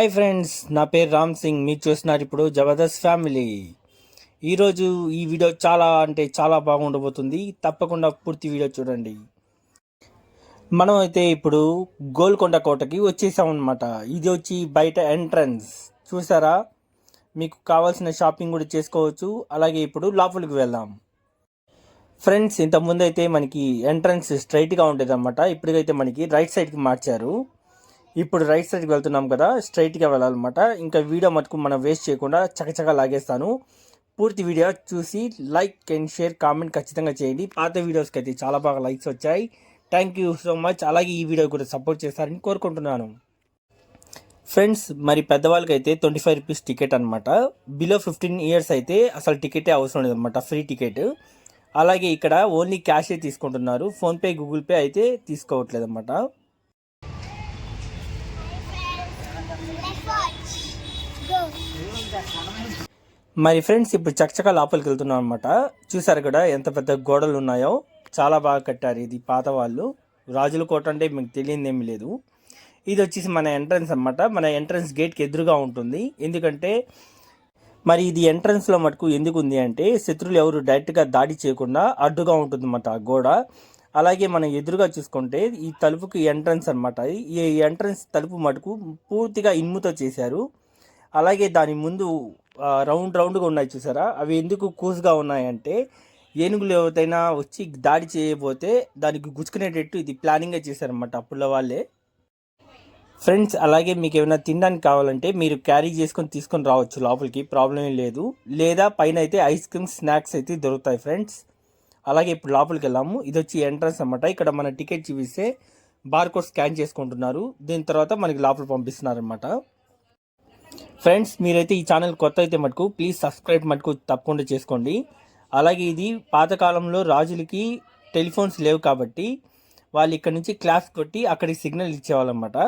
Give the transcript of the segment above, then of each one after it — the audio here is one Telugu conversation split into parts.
హాయ్ ఫ్రెండ్స్ నా పేరు రామ్ సింగ్ మీరు చూస్తున్నారు ఇప్పుడు జబర్దస్త్ ఫ్యామిలీ. ఈరోజు ఈ వీడియో చాలా అంటే చాలా బాగుండబోతుంది. తప్పకుండా పూర్తి వీడియో చూడండి. మనం అయితే ఇప్పుడు గోల్కొండ కోటకి వచ్చేసాం అనమాట ఇది వచ్చి బయట ఎంట్రన్స్. చూసారా? మీకు కావాల్సిన షాపింగ్ కూడా చేసుకోవచ్చు. అలాగే ఇప్పుడు లోపలికి వెళ్దాం. ఫ్రెండ్స్ ఇంతకుముందు అయితే మనకి ఎంట్రన్స్ స్ట్రైట్గా ఉండేది అనమాట ఇప్పటికైతే మనకి రైట్ సైడ్కి మార్చారు. ఇప్పుడు రైట్ సైడ్కి వెళ్తున్నాం కదా స్ట్రైట్గా వెళ్ళాలన్నమాట. ఇంకా వీడియో మటుకు మనం వేస్ట్ చేయకుండా చకచకా లాగేస్తాను. పూర్తి వీడియో చూసి లైక్ అండ్ షేర్ కామెంట్ ఖచ్చితంగా చేయండి. పాత వీడియోస్కి అయితే చాలా బాగా లైక్స్ వచ్చాయి. థ్యాంక్ యూ సో మచ్ అలాగే ఈ వీడియో కూడా సపోర్ట్ చేస్తారని కోరుకుంటున్నాను. ఫ్రెండ్స్ మరి పెద్దవాళ్ళకి అయితే ట్వంటీ ఫైవ్ రూపీస్ టికెట్ అనమాట బిలో ఫిఫ్టీన్ ఇయర్స్ అయితే అసలు టికెటే అవసరం లేదన్నమాట. ఫ్రీ టికెట్ అలాగే ఇక్కడ ఓన్లీ క్యాషే తీసుకుంటున్నారు. ఫోన్పే గూగుల్ పే అయితే తీసుకోవట్లేదు అనమాట మరి ఫ్రెండ్స్ ఇప్పుడు చకచకా లోపలికి వెళ్తున్నాం అనమాట చూసారు కదా ఎంత పెద్ద గోడలు ఉన్నాయో? చాలా బాగా కట్టారు ఇది పాత వాళ్ళు. రాజుల కోట అంటే మీకు తెలియదేమీ లేదు. ఇది వచ్చేసి మన ఎంట్రన్స్ అన్నమాట. మన ఎంట్రన్స్ గేట్కి ఎదురుగా ఉంటుంది. ఎందుకంటే మరి ఇది ఎంట్రన్స్లో మటుకు ఎందుకు ఉంది అంటే శత్రువులు ఎవరు డైరెక్ట్గా దాడి చేయకుండా అడ్డుగా ఉంటుంది అన్నమాట ఆ గోడ. అలాగే మనం ఎదురుగా చూసుకుంటే ఈ తలుపుకి ఎంట్రన్స్ అనమాట ఈ ఎంట్రన్స్ తలుపు మటుకు పూర్తిగా ఇనుముతో చేశారు. అలాగే దాని ముందు రౌండ్ రౌండ్గా ఉన్నాయి చూసారా? అవి ఎందుకు కూసుగా ఉన్నాయంటే ఏనుగులు ఎవరైనా వచ్చి దాడి చేయబోతే దానికి గుచ్చుకునేటట్టు ఇది ప్లానింగ్గా చేశారన్నమాట అప్పుల వాళ్ళే. ఫ్రెండ్స్ అలాగే మీకు ఏమైనా తినడానికి కావాలంటే మీరు క్యారీ చేసుకొని తీసుకొని రావచ్చు లోపలికి ప్రాబ్లం ఏం లేదు. లేదా పైన అయితే ఐస్ క్రీమ్ స్నాక్స్ అయితే దొరుకుతాయి ఫ్రెండ్స్. అలాగే ఇప్పుడు లోపలికి వెళ్ళాము. ఇది వచ్చి ఎంట్రన్స్ అన్నమాట. ఇక్కడ మన టికెట్ చూపిస్తే బార్ కోడ్ స్కాన్ చేసుకుంటున్నారు. దీని తర్వాత మనకి లోపల పంపిస్తున్నారు అనమాట ఫ్రెండ్స్ మీరైతే ఈ ఛానల్ కొత్త అయితే మటుకు ప్లీజ్ సబ్స్క్రైబ్ మటుకు తప్పకుండా చేసుకోండి. అలాగే ఇది పాతకాలంలో రాజులకి టెలిఫోన్స్ లేవు కాబట్టి వాళ్ళు ఇక్కడ నుంచి క్లాప్స్ కొట్టి అక్కడికి సిగ్నల్ ఇచ్చేవాళ్ళనమాట.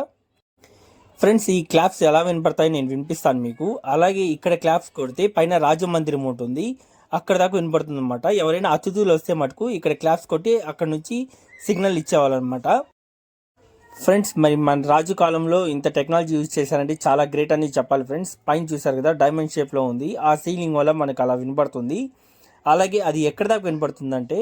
ఫ్రెండ్స్ ఈ క్లాప్స్ ఎలా వినపడతాయి నేను వినిపిస్తాను మీకు. అలాగే ఇక్కడ క్లాప్స్ కొడితే పైన రాజమందిరం ఉంటుంది అక్కడ దాకా వినపడుతుంది అనమాట ఎవరైనా అతిథులు వస్తే మటుకు ఇక్కడ క్లాప్స్ కొట్టి అక్కడ నుంచి సిగ్నల్ ఇచ్చేవాళ్ళనమాట. ఫ్రెండ్స్ మరి మన రాజు కాలంలో ఇంత టెక్నాలజీ యూజ్ చేశారంటే చాలా గ్రేట్ అని చెప్పాలి ఫ్రెండ్స్ పైన చూసారు కదా డైమండ్ షేప్లో ఉంది. ఆ సీలింగ్ వల్ల మనకు అలా వినపడుతుంది. అలాగే అది ఎక్కడ దాకా వినపడుతుందంటే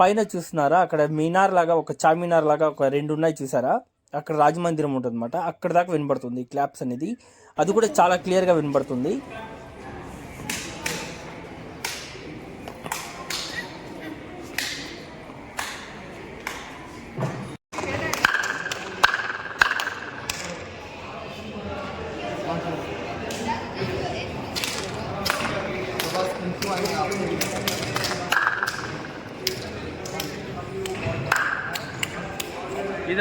పైన చూస్తున్నారా? అక్కడ మీనార్ లాగా ఒక చామినార్ లాగా ఒక రెండు ఉన్నాయి చూసారా అక్కడ రాజమందిరం ఉంటుంది అనమాట అక్కడ దాకా వినపడుతుంది క్లాప్స్ అనేది. అది కూడా చాలా క్లియర్గా వినపడుతుంది.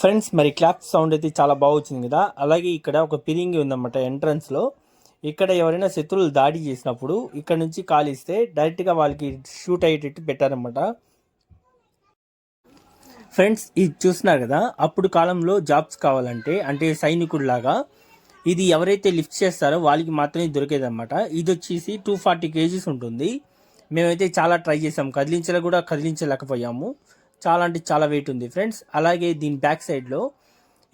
ఫ్రెండ్స్ మరి క్లాప్ సౌండ్ అయితే చాలా బాగా వచ్చింది కదా. అలాగే ఇక్కడ ఒక పిరింగి ఉందన్నమాట ఎంట్రన్స్లో ఇక్కడ ఎవరైనా శత్రువులు దాడి చేసినప్పుడు ఇక్కడ నుంచి కాలిస్తే డైరెక్ట్గా వాళ్ళకి షూట్ అయ్యేటట్టు పెట్టారనమాట ఫ్రెండ్స్ ఇది చూస్తున్నారు కదా. అప్పుడు కాలంలో జాబ్స్ కావాలంటే అంటే సైనికుడిలాగా ఇది ఎవరైతే లిఫ్ట్ చేస్తారో వాళ్ళకి మాత్రమే దొరికేదన్నమాట. ఇది వచ్చేసి టూ ఫార్టీ కేజీస్ ఉంటుంది. మేమైతే చాలా ట్రై చేసాం కదిలించలే కూడా కదిలించలేకపోయాము. చాలా అంటే చాలా వెయిట్ ఉంది ఫ్రెండ్స్ అలాగే దీని బ్యాక్ సైడ్లో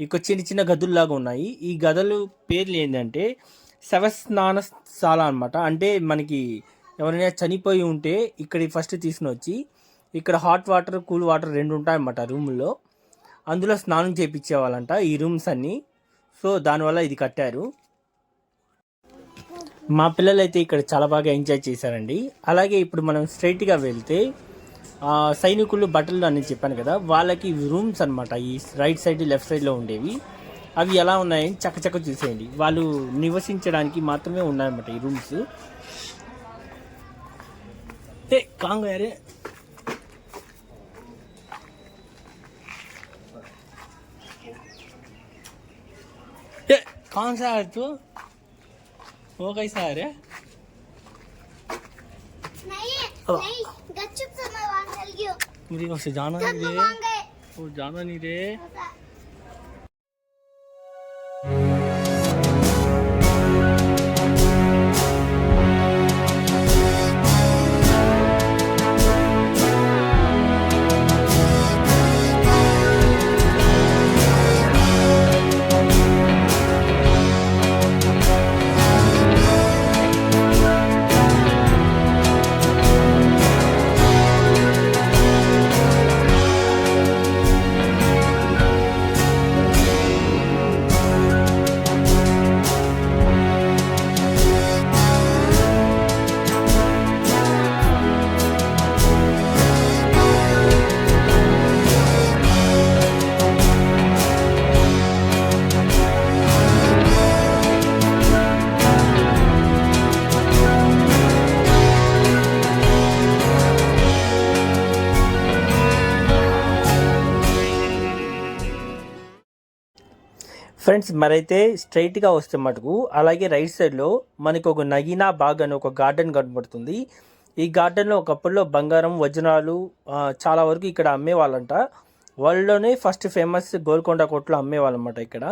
ఇక చిన్న చిన్న గదుల్లాగా ఉన్నాయి. ఈ గదులు పేర్లు ఏంటంటే శవస్నానశాల అనమాట అంటే మనకి ఎవరైనా చనిపోయి ఉంటే ఇక్కడ ఫస్ట్ తీసుకుని వచ్చి ఇక్కడ హాట్ వాటర్ కూల్ వాటర్ రెండు ఉంటాయన్నమాట రూముల్లో. అందులో స్నానం చేయించేవాళ్ళంట ఈ రూమ్స్ అన్నీ. సో దానివల్ల ఇది కట్టారు. మా పిల్లలు అయితే ఇక్కడ చాలా బాగా ఎంజాయ్ చేశారండి. అలాగే ఇప్పుడు మనం స్ట్రైట్గా వెళ్తే సైనికులు బట్టలు అని చెప్పాను కదా వాళ్ళకి రూమ్స్ అనమాట ఈ రైట్ సైడ్ లెఫ్ట్ సైడ్లో ఉండేవి. అవి ఎలా ఉన్నాయని చక్కచక్క చూసేయండి. వాళ్ళు నివసించడానికి మాత్రమే ఉన్నాయన్నమాట ఈ రూమ్స్. ఏ కాంగారే ఏ కాన్ सा है तू गई हूँ मुझे उसे जाना जब नहीं तुम रे वहां गए वो जाना नहीं रे ఫ్రెండ్స్ మరైతే స్ట్రైట్గా వస్తే మటుకు అలాగే రైట్ సైడ్లో మనకు ఒక నగీనా బాగ్ అని ఒక గార్డెన్ కనబడుతుంది ఈ గార్డెన్లో ఒకప్పుడులో బంగారం వజ్రాలు చాలా వరకు ఇక్కడ అమ్మేవాళ్ళంట. వరల్డ్లోనే ఫస్ట్ ఫేమస్ గోల్కొండ కోట్లో అమ్మేవాళ్ళన్నమాట ఇక్కడ.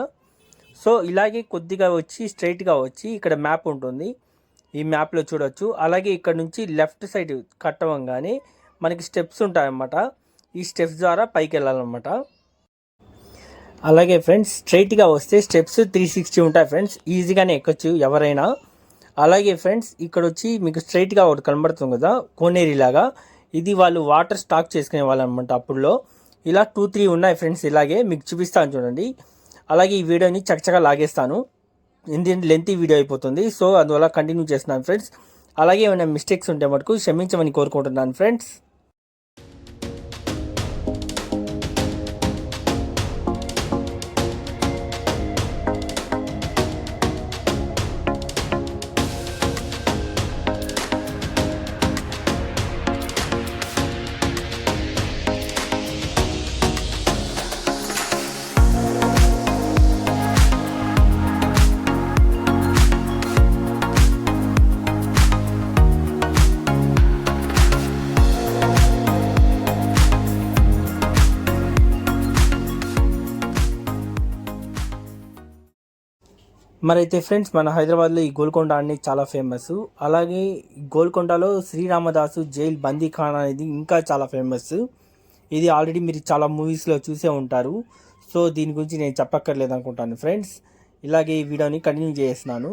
సో ఇలాగే కొద్దిగా వచ్చి స్ట్రైట్గా వచ్చి ఇక్కడ మ్యాప్ ఉంటుంది. ఈ మ్యాప్లో చూడొచ్చు. అలాగే ఇక్కడ నుంచి లెఫ్ట్ సైడ్ కట్టవంగానే మనకి స్టెప్స్ ఉంటాయన్నమాట. ఈ స్టెప్స్ ద్వారా పైకి వెళ్ళాలన్నమాట అలాగే ఫ్రెండ్స్ స్ట్రైట్గా వస్తే స్టెప్స్ త్రీ సిక్స్టీ ఉంటాయి ఫ్రెండ్స్. ఈజీగానే ఎక్కొచ్చు ఎవరైనా. అలాగే ఫ్రెండ్స్ ఇక్కడ వచ్చి మీకు స్ట్రైట్గా ఒకటి కనబడుతుంది కదా కోనేరి లాగా ఇది వాళ్ళు వాటర్ స్టాక్ చేసుకునే వాళ్ళు అనమాట అప్పుడులో. ఇలా టూ త్రీ ఉన్నాయి ఫ్రెండ్స్ ఇలాగే మీకు చూపిస్తాను చూడండి. అలాగే ఈ వీడియోని చక్కగా లాగేస్తాను. ఎందుకంటే లెంతీ వీడియో అయిపోతుంది. సో అందువల్ల కంటిన్యూ చేస్తున్నాను ఫ్రెండ్స్. అలాగే ఏమైనా మిస్టేక్స్ ఉంటే మటుకు క్షమించమని కోరుకుంటున్నాను ఫ్రెండ్స్. మరైతే ఫ్రెండ్స్ మన హైదరాబాద్లో ఈ గోల్కొండ అనేది చాలా ఫేమస్. అలాగే గోల్కొండలో శ్రీరామదాసు జైల్ బందీ ఖాన్ అనేది ఇంకా చాలా ఫేమస్. ఇది ఆల్రెడీ మీరు చాలా మూవీస్లో చూసే ఉంటారు. సో దీని గురించి నేను చెప్పక్కర్లేదు అనుకుంటాను ఫ్రెండ్స్. ఇలాగే ఈ వీడియోని కంటిన్యూ చేస్తున్నాను.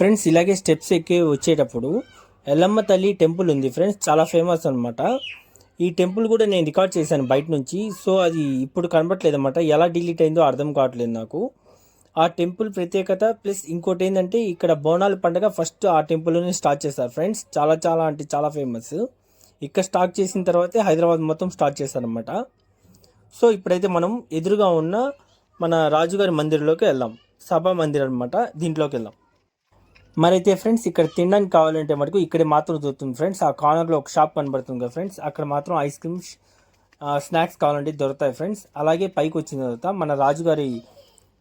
ఫ్రెండ్స్ ఇలాగే స్టెప్స్ ఎక్కి వచ్చేటప్పుడు ఎల్లమ్మ తల్లి టెంపుల్ ఉంది ఫ్రెండ్స్ చాలా ఫేమస్ అనమాట ఈ టెంపుల్ కూడా నేను రికార్డ్ చేశాను బయట నుంచి సో అది ఇప్పుడు కనబట్లేదు అనమాట ఎలా డిలీట్ అయిందో అర్థం కావట్లేదు నాకు. ఆ టెంపుల్ ప్రత్యేకత ప్లస్ ఇంకోటి ఏంటంటే ఇక్కడ బోనాల పండుగ ఫస్ట్ ఆ టెంపుల్లోనే స్టార్ట్ చేస్తారు ఫ్రెండ్స్. చాలా చాలా అంటే చాలా ఫేమస్. ఇక్కడ స్టార్ట్ చేసిన తర్వాతే హైదరాబాద్ మొత్తం స్టార్ట్ చేస్తారనమాట సో ఇప్పుడైతే మనం ఎదురుగా ఉన్న మన రాజుగారి మందిరంలోకి వెళ్దాం. సభా మందిర్ అనమాట దీంట్లోకి వెళ్దాం. మరైతే ఫ్రెండ్స్ ఇక్కడ తినడానికి కావాలంటే మటుకు ఇక్కడే మాత్రం దొరుకుతుంది ఫ్రెండ్స్. ఆ కార్నర్లో ఒక షాప్ కనబడుతుంది కదా ఫ్రెండ్స్. అక్కడ మాత్రం ఐస్ క్రీమ్స్ స్నాక్స్ కావాలంటే దొరుకుతాయి ఫ్రెండ్స్. అలాగే పైకి వచ్చిన తర్వాత మన రాజుగారి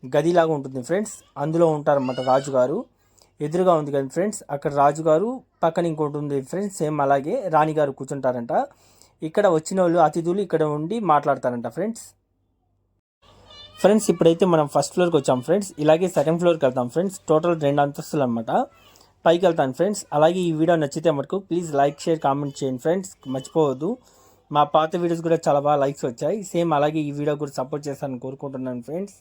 గదిలాగా ఉంటుంది ఫ్రెండ్స్. అందులో ఉంటారన్నమాట రాజుగారు. ఎదురుగా ఉంది కదా ఫ్రెండ్స్. అక్కడ రాజుగారు పక్కన ఇంకోటి ఉంది ఫ్రెండ్స్ సేమ్ అలాగే రాణిగారు కూర్చుంటారంట. ఇక్కడ వచ్చిన వాళ్ళు అతిథులు ఇక్కడ ఉండి మాట్లాడతారంట ఫ్రెండ్స్. ఫ్రెండ్స్ ఇప్పుడైతే మనం ఫస్ట్ ఫ్లోర్కి వచ్చాం ఫ్రెండ్స్. ఇలాగే సెకండ్ ఫ్లోర్కి వెళ్తాం ఫ్రెండ్స్. టోటల్ రెండు అంతస్తులు అనమాట పైకి వెళ్తాను ఫ్రెండ్స్. అలాగే ఈ వీడియో నచ్చితే మటుకు ప్లీజ్ లైక్ షేర్ కామెంట్ చేయండి ఫ్రెండ్స్. మర్చిపోవద్దు. మా పాత వీడియోస్ కూడా చాలా బాగా లైక్స్ వచ్చాయి. సేమ్ అలాగే ఈ వీడియో కూడా సపోర్ట్ చేస్తానని కోరుకుంటున్నాను ఫ్రెండ్స్.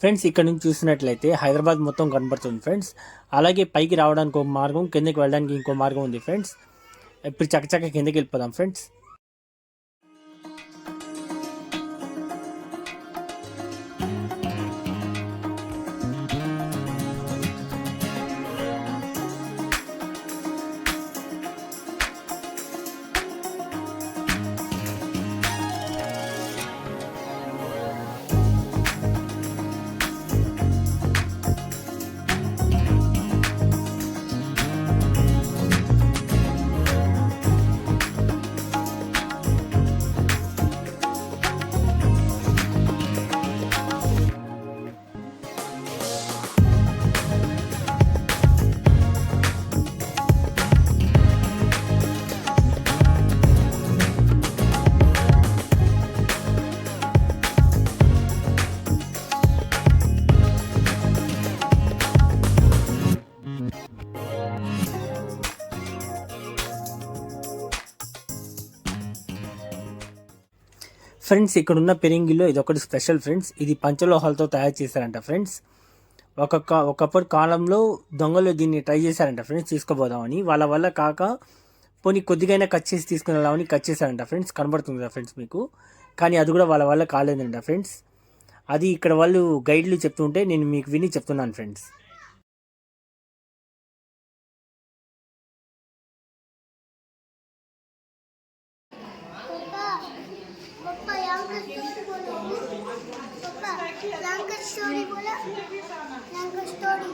ఫ్రెండ్స్ ఇక్కడ నుంచి చూసినట్లయితే హైదరాబాద్ మొత్తం కనబడుతుంది ఫ్రెండ్స్. అలాగే పైకి రావడానికి ఒక మార్గం కిందకి వెళ్ళడానికి ఇంకో మార్గం ఉంది ఫ్రెండ్స్. ఇప్పుడు చక్కచక్క కిందకి వెళ్ళిపోదాం ఫ్రెండ్స్. ఫ్రెండ్స్ ఇక్కడ ఉన్న పెరింగిలో ఇది ఒకటి స్పెషల్ ఫ్రెండ్స్. ఇది పంచలోహాలతో తయారు చేశారంట ఫ్రెండ్స్. ఒక కా- ఒకప్పటి కాలంలో దొంగలు దీన్ని ట్రై చేశారంట ఫ్రెండ్స్ తీసుకుపోదామని. వాళ్ళ వల్ల కాక పోనీ కొద్దిగైనా కట్ చేసి తీసుకుని వెళ్దామని కట్ చేశారంట ఫ్రెండ్స్. కనబడుతుంది కదా ఫ్రెండ్స్ మీకు? కానీ అది కూడా వాళ్ళ వల్ల కాలేదంట ఫ్రెండ్స్. అది ఇక్కడ వాళ్ళు గైడ్లు చెప్తుంటే నేను మీకు విని చెప్తున్నాను ఫ్రెండ్స్.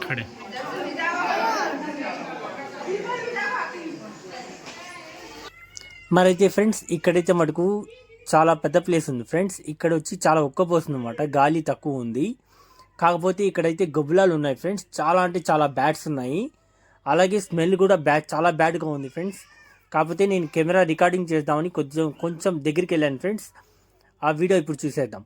खड़े మరైతే ఫ్రెండ్స్ ఇక్కడైతే మటుకు చాలా పెద్ద ప్లేస్ ఉంది. ఫ్రెండ్స్ ఇక్కడ వచ్చి చాలా ఉక్కపోస్తుంది అనమాట గాలి తక్కువ ఉంది. కాకపోతే ఇక్కడైతే గబ్బులాలు ఉన్నాయి ఫ్రెండ్స్. చాలా అంటే చాలా బ్యాడ్స్ ఉన్నాయి. అలాగే స్మెల్ కూడా బ్యాడ్ చాలా బ్యాడ్గా ఉంది ఫ్రెండ్స్. కాకపోతే నేను కెమెరా రికార్డింగ్ చేద్దామని కొంచెం కొంచెం దగ్గరికి వెళ్ళాను ఫ్రెండ్స్. ఆ వీడియో ఇప్పుడు చూసేద్దాం.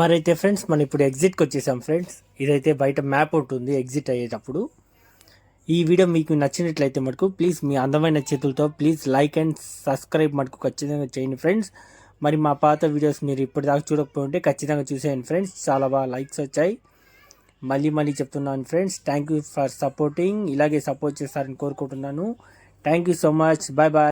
మరైతే ఫ్రెండ్స్ మనం ఇప్పుడు ఎగ్జిట్కి వచ్చేసాం ఫ్రెండ్స్. ఇదైతే బయట మ్యాప్ ఉంటుంది ఎగ్జిట్ అయ్యేటప్పుడు. ఈ వీడియో మీకు నచ్చినట్లయితే మటుకు ప్లీజ్ మీ అందమైన చేతులతో ప్లీజ్ లైక్ అండ్ సబ్స్క్రైబ్ మటుకు ఖచ్చితంగా చేయండి ఫ్రెండ్స్. మరి మా పాత వీడియోస్ మీరు ఇప్పటిదాకా చూడకపోతే ఖచ్చితంగా చూసేయండి ఫ్రెండ్స్. చాలా బాగా లైక్స్ వచ్చాయి. మళ్ళీ మళ్ళీ చెప్తున్నాను friends thank you for supporting ఇలాగే సపోర్ట్ చేస్తారని కోరుకుంటున్నాను. Thank you so much bye bye